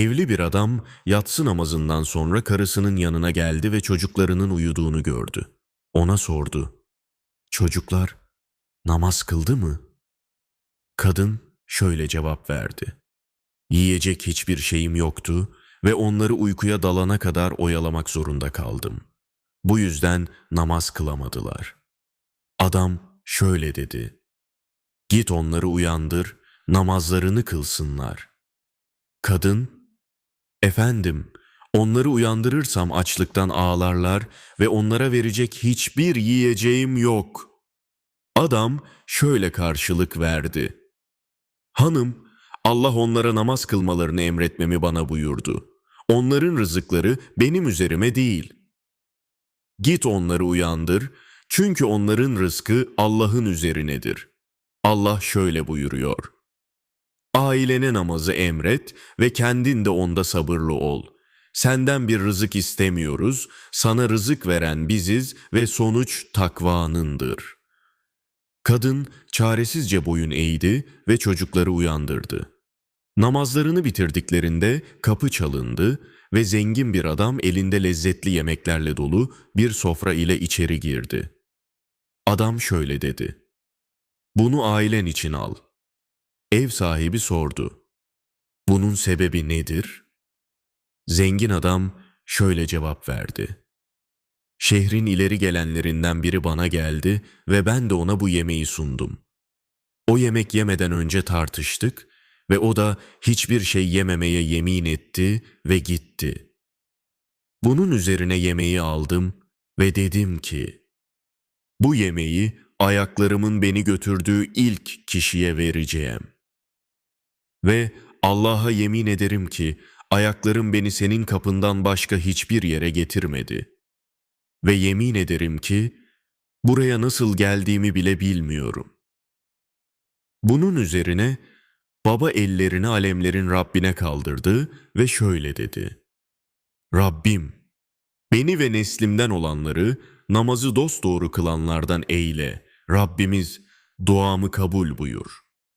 Evli bir adam yatsı namazından sonra karısının yanına geldi ve çocuklarının uyuduğunu gördü. Ona sordu. Çocuklar namaz kıldı mı? Kadın şöyle cevap verdi. Yiyecek hiçbir şeyim yoktu ve onları uykuya dalana kadar oyalamak zorunda kaldım. Bu yüzden namaz kılamadılar. Adam şöyle dedi. Git onları uyandır, namazlarını kılsınlar. Kadın, efendim, onları uyandırırsam açlıktan ağlarlar ve onlara verecek hiçbir yiyeceğim yok. Adam şöyle karşılık verdi. Hanım, Allah onlara namaz kılmalarını emretmemi bana buyurdu. Onların rızıkları benim üzerime değil. Git onları uyandır, çünkü onların rızkı Allah'ın üzerinedir. Allah şöyle buyuruyor. Ailene namazı emret ve kendin de onda sabırlı ol. Senden bir rızık istemiyoruz, sana rızık veren biziz ve sonuç takvanındır. Kadın çaresizce boyun eğdi ve çocukları uyandırdı. Namazlarını bitirdiklerinde kapı çalındı ve zengin bir adam elinde lezzetli yemeklerle dolu bir sofra ile içeri girdi. Adam şöyle dedi. Bunu ailen için al. Ev sahibi sordu. Bunun sebebi nedir? Zengin adam şöyle cevap verdi. Şehrin ileri gelenlerinden biri bana geldi ve ben de ona bu yemeği sundum. O yemek yemeden önce tartıştık ve o da hiçbir şey yememeye yemin etti ve gitti. Bunun üzerine yemeği aldım ve dedim ki, bu yemeği ayaklarımın beni götürdüğü ilk kişiye vereceğim. Ve Allah'a yemin ederim ki ayaklarım beni senin kapından başka hiçbir yere getirmedi. Ve yemin ederim ki buraya nasıl geldiğimi bile bilmiyorum. Bunun üzerine baba ellerini alemlerin Rabbine kaldırdı ve şöyle dedi. Rabbim, beni ve neslimden olanları namazı dosdoğru kılanlardan eyle. Rabbimiz duamı kabul buyur.''